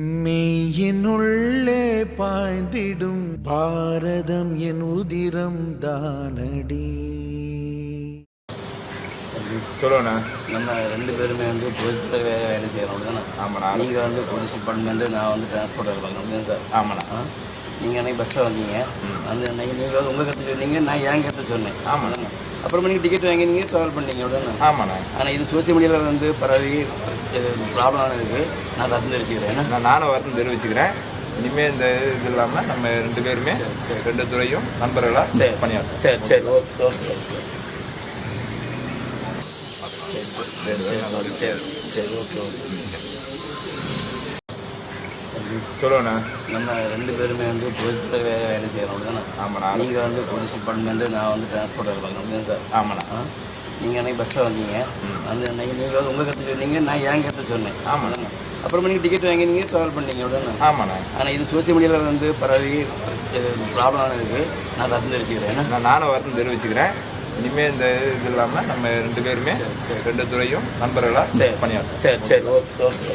மெய்யினுள்ளே பாய்ந்திடும் பாரதம் என் உதிரம் தானடி. சொல்லுண்ணா நம்ம ரெண்டு பேருமே வந்து பொதுத்துறை வே- வேலை செய்கிறோம் தானே ஆமாண்ணா. நீங்கள் வந்து போலீஸ் டிபார்ட்மெண்ட்டு நான் வந்து டிரான்ஸ்போர்ட் பார்க்குறேன் சார்? ஆமாண்ணா. நீங்கள் அன்னைக்கு பஸ்ஸில் வந்தீங்க. வந்து அன்னைக்கு நீங்கள் உங்கள் கருத்து சொன்னீங்க நான் என் சொன்னேன்? ஆமாம். அப்புறமா நீங்கள் டிக்கெட் வாங்கி நீங்கள் ட்ராவல் பண்ணீங்க அவ்வளோதானே ஆமாண்ணா. ஆனால் இது சோசியல் மீடியாவில் வந்து பரவி ப்ராப்ளம் இருக்குது நான் தப்பு தெரிவிச்சுக்கிறேன் நான் நானும் வருத்தம் தெரிவிச்சுக்கிறேன். இனிமே இந்த இது இல்லாமல் நம்ம ரெண்டு பேருமே ரெண்டு துறையும் நண்பர்களா சரி. பணியாற்றும் சரி சரி. ஓகே ஓகே சரி. சரி சரி. சரி ஓகே ஓகே. சொல்லுண்ணா நம்ம ரெண்டு பேருமே வந்து பொதுத்துறை வேலை செய்கிறோம் தானே ஆமாண்ணா. நீங்கள் வந்து போலீஸ் டிபார்ட்மெண்ட்டு நான் வந்து டிரான்ஸ்போர்ட் வேலை பார்க்குறேன் சார்? ஆமாண்ணா. நீங்கள் அன்னைக்கு பஸ்ஸில் வந்தீங்க. வந்து அன்னைக்கு நீங்கள் உங்கள் கருத்து சொன்னீங்க நான் என் கருத்து சொன்னேன். தானே அப்புறமா நீங்கள் டிக்கெட் வாங்கி நீங்கள் ட்ராவல் பண்ணீங்க அவ்வளோதானே ஆமாண்ணா. ஆனால் இது சோசியல் மீடியாவில் வந்து பரவி ப்ராப்ளம் இருக்குது நான் தப்பு தெரிவிச்சுக்கிறேன் நான் நானும் வருத்தம் தெரிவிச்சுக்கிறேன். இனிமே இந்த இது இல்லாமல் நம்ம ரெண்டு பேருமே ரெண்டு துறையும் நண்பர்களா சரி. பணியாற்றும் சரி சரி. Okay okay.